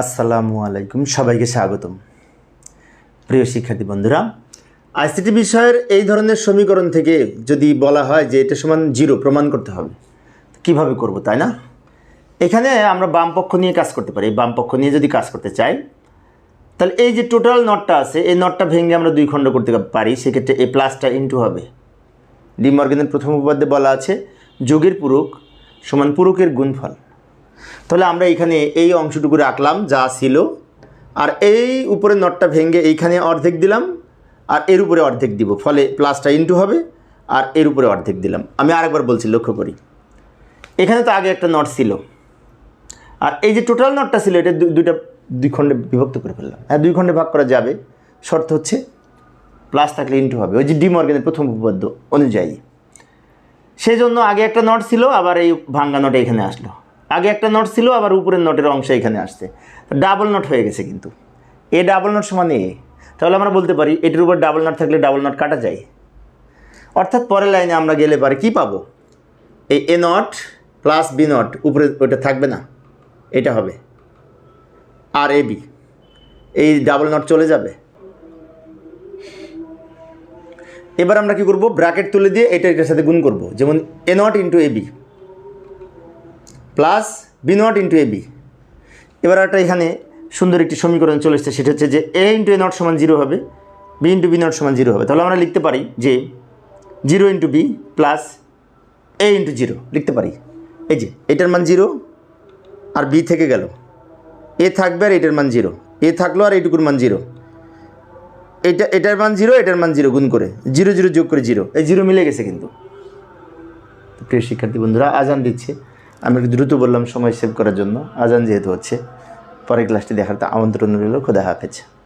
আসসালামু আলাইকুম, সবাইকে স্বাগতম। প্রিয় শিক্ষার্থী বন্ধুরা, আইসিটি বিষয়ের এই ধরনের সমীকরণ থেকে যদি বলা হয় যে এটা সমান জিরো, প্রমাণ করতে হবে। কীভাবে করব, তাই না? এখানে আমরা বাম পক্ষ নিয়ে কাজ করতে পারি। এই বাম পক্ষ নিয়ে যদি কাজ করতে চাই, তাহলে এই যে টোটাল নটটা আছে, এই নটটা ভেঙে আমরা দুই খণ্ড করতে পারি। সেক্ষেত্রে এই প্লাসটা ইনটু হবে। ডি মর্গেনের প্রথম উপপাদ্যে বলা আছে, যোগের পুরুক সমান পুরুকের গুণফল। তাহলে আমরা এখানে এই অংশটুকু রাখলাম যা ছিল। আর এই উপরে নটটা ভেঙে এইখানে অর্ধেক দিলাম, আর এর উপরে অর্ধেক দিব, ফলে প্লাসটা ইনটু হবে, আর এর উপরে অর্ধেক দিলাম। আমি আরেকবার বলছি, লক্ষ্য করি। এখানে তো আগে একটা নট ছিল। আর এই যে টোটাল নটটা ছিল, এটা দুইটা দুই খণ্ডে বিভক্ত করে ফেললাম। হ্যাঁ দুই খণ্ডে ভাগ করা যাবে। শর্ত হচ্ছে প্লাস থাকলে ইনটু হবে। ওই যে ডি মর্গেনের প্রথম উপপাদ্য অনুযায়ী। সেই জন্য আগে একটা নট ছিল, আবার এই ভাঙ্গা নট এখানে আসলো। আগে একটা নট ছিল, আবার উপরের নটের অংশ এখানে আসছে। ডাবল নট হয়ে গেছে কিন্তু। এ ডাবল নট সমান এ। তাহলে আমরা বলতে পারি, এটির উপর ডাবল নট থাকলে ডাবল নট কাটা যায়। অর্থাৎ পরের লাইনে আমরা গেলে পারে কি পাবো? এই A not plus B not উপরে ওটা থাকবে না। এটা হবে। আর এ বি এই ডাবল নট চলে যাবে। এবার আমরা কি করব? ব্র্যাকেট তুলে দিয়ে এটা এটার সাথে গুণ করব। যেমন A not into A B plus B not into A B. এবার একটা এখানে সুন্দর একটি সমীকরণ চলে এসেছে, সেটা হচ্ছে যে এ ইন্টু এ নট সমান জিরো হবে, বি ইন্টু বি নট সমান জিরো হবে। তাহলে আমরা লিখতে পারি যে zero into B plus A into zero, লিখতে পারি। এই যে, এটার মান জিরো আর বি থেকে গেল। এ থাকবে আর এটার মান জিরো। এ থাকল আর এইটুকুর মান জিরো। এটা, এটার মান জিরো, এটার মান জিরো, গুণ করে। জিরো জিরো যোগ করে জিরো। এই জিরো মিলে গেছে কিন্তু। প্রিয় শিক্ষার্থী বন্ধুরা, আজান দিচ্ছে। আমি একটু দ্রুত বললাম সময় সেভ করার জন্য। আজান যেহেতু হচ্ছে, পরের ক্লাসটি দেখার তো আমন্ত্রণ রইল। খোদা হাফেজ।